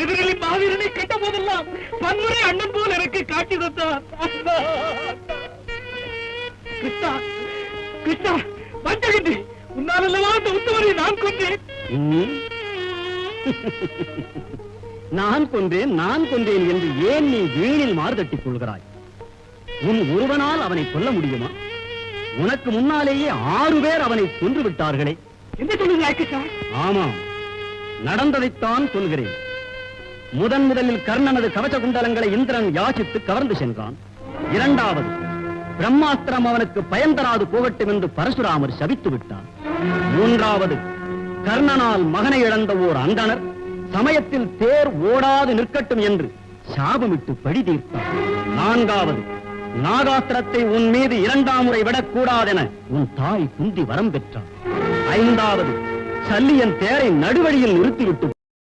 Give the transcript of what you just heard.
எதிரில் மாவீரனை கண்ட போதெல்லாம் பன்முறை அண்ணன் போல் எனக்கு காட்சி தந்தார். கிருஷ்ணா கிருஷ்ணா வஞ்சகண்டி உன்னால் அல்லவா அந்த உத்தவரை நான் கொண்டேன்? நான் கொன்றேன் நான் கொன்றேன் என்று ஏன் நீ வீணில் மாறுதட்டிக் கொள்கிறாய்? உன் ஒருவனால் அவனை கொல்ல முடியுமா? உனக்கு முன்னாலேயே ஆறு பேர் அவனை கொன்று விட்டார்களே. என்ன சொல்லுங்க ஆமாம் நடந்ததைத்தான் சொல்கிறேன். முதன் முதலில் கர்ணனது கவச குண்டலங்களை இந்திரன் யாசித்து கவர்ந்து சென்றான். இரண்டாவது பிரம்மாஸ்திரம் அவனுக்கு பயன் தராது போகட்டும் என்று பரசுராமர் சபித்து விட்டார் மூன்றாவது கர்ணனால் மகனை இழந்த ஓர் அந்தனர் சமயத்தில் தேர் ஓடாது நிற்கட்டும் என்று சாபமிட்டு பழி தீர்த்தார் நான்காவது நாகாஸ்திரத்தை உன் மீது இரண்டாம் முறை விடக்கூடாதென உன் தாய் குந்தி வரம் பெற்றார் ஐந்தாவது சல்லியன் தேரை நடுவழியில் நிறுத்திவிட்டு